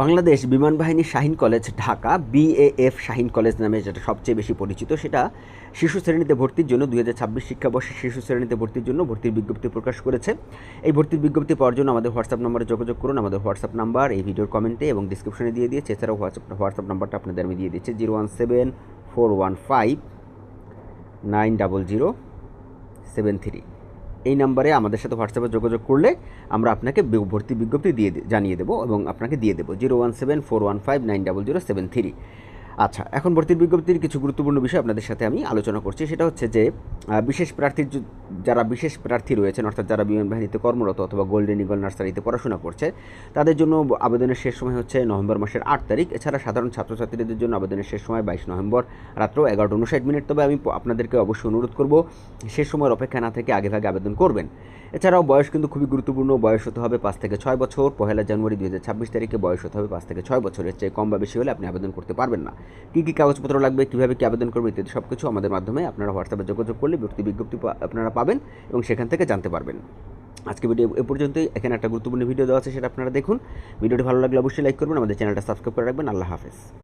বাংলাদেশ বিমান বাহিনী Shaheen college Dhaka BAF Shaheen college নামে যেটা সবচেয়ে বেশি পরিচিত, সেটা শিশু শ্রেণীতে ভর্তির জন্য, দুই হাজার ছাব্বিশ শিক্ষাবর্ষে শিশু শ্রেণীতে ভর্তির জন্য ভর্তির বিজ্ঞপ্তি প্রকাশ করেছে। এই ভর্তির বিজ্ঞপ্তি পাওয়ার জন্য আমাদের হোয়াটসঅ্যাপ নম্বরে যোগাযোগ করুন, আমাদের হোয়াটসঅ্যাপ নাম্বার, এই ভিডিওর কমেন্টে এবং ডিসক্রিপশনে দিয়ে দিয়েছে। এছাড়াও হোয়াটসঅ্যাপ হোয়াটসঅ্যাপ নাম্বারটা আপনাদের আমি দিয়ে দিচ্ছি zero one seven four one five nine double zero seven three এই নাম্বারে আমাদের সাথে হোয়াটসঅ্যাপে যোগাযোগ করলে আমরা আপনাকে ভর্তি বিজ্ঞপ্তি দিয়ে জানিয়ে দেবো এবং আপনাকে দিয়ে দেবো। Zero one seven four one five nine double zero seven three. আচ্ছা এখন ভর্তির বিজ্ঞপ্তির কিছু গুরুত্বপূর্ণ বিষয় আপনাদের সাথে আমি আলোচনা করছি। সেটা হচ্ছে যে বিশেষ প্রার্থীর যারা বিশেষ প্রার্থী রয়েছেন, অর্থাৎ যারা বিমান বাহিনীতে কর্মরত অথবা গোল্ডেন ইগল নার্সারিতে পড়াশোনা করছে, তাদের জন্য আবেদনের শেষ সময় হচ্ছে নভেম্বর মাসের আট তারিখ। এছাড়া সাধারণ ছাত্রছাত্রীদের জন্য আবেদনের শেষ সময় বাইশ নভেম্বর রাত্র এগারোটা উনষাট মিনিট। তবে আমি আপনাদেরকে অবশ্যই অনুরোধ করব, শেষ সময়ের অপেক্ষা না থেকে আগে ভাগে আবেদন করবেন। এছাড়াও বয়স কিন্তু খুবই গুরুত্বপূর্ণ। বয়স হতে হবে পাঁচ থেকে ছয় বছর। পহেলা জানুয়ারি দুই হাজার ছাব্বিশ তারিখে বয়স হতে হবে পাঁচ থেকে ছয় বছরের চেয়ে কম বা বেশি হলে আপনি আবেদন করতে পারবেন না। কী কী কাগজপত্র লাগবে, কীভাবে কী আবেদন করবে ইত্যাদি সব কিছু আমাদের মাধ্যমে আপনারা হোয়াটসঅ্যাপে যোগাযোগ করলে ভর্তি বিজ্ঞপ্তি আপনারা পাবেন এবং সেখান থেকে জানতে পারবেন। আজকে ভিডিও এ পর্যন্তই। এখানে একটা গুরুত্বপূর্ণ ভিডিও দেওয়া আছে, সেটা আপনারা দেখুন। ভিডিওটি ভালো লাগলে অবশ্যই লাইক করবেন, আমাদের চ্যানেলটা সাবস্ক্রাইব করে রাখবেন। আল্লাহ হাফেজ।